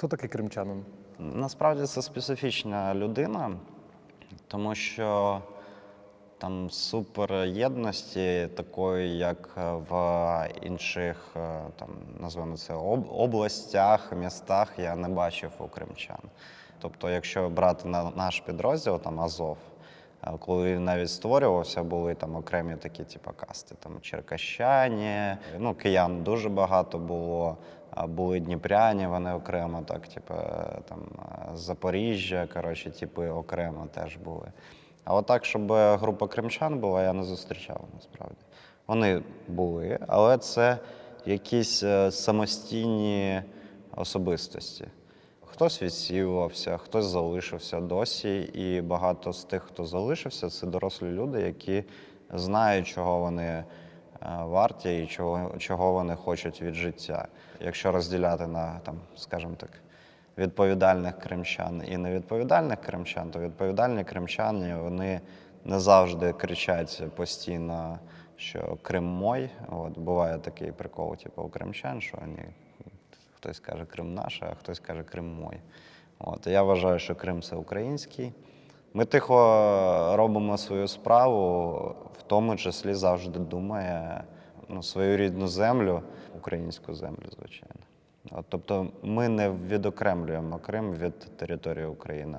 Хто такий кримчанин? Насправді це специфічна людина, тому що там суперєдності такої, як в інших, е, там, називаємо це об- областях, містах, я не бачив у кримчан. Тобто, якщо брати на наш підрозділ, там Азов, коли він навіть створювався, були там окремі такі, типу, касти, там черкащані, ну, киян дуже багато було. Були дніпряні, вони окремо, так, типу, там Запоріжжя, коротше, типи окремо теж були. А отак, щоб група кримчан була, я не зустрічав насправді. Вони були, але це якісь е, самостійні особистості. Хтось відсівувався, хтось залишився досі, і багато з тих, хто залишився, це дорослі люди, які знають, чого вони е, варті і чого, чого вони хочуть від життя. Якщо розділяти на, там, скажімо так, відповідальних кримчан і невідповідальних кримчан, то відповідальні кримчани вони не завжди кричать постійно, що Крим мой. От буває такий прикол, типу у кримчан, що вони хтось каже Крим наш, а хтось каже Крим мой. От я вважаю, що Крим це український. Ми тихо робимо свою справу, в тому числі завжди думає ну, свою рідну землю, українську землю, звичайно. От, тобто ми не відокремлюємо Крим від території України.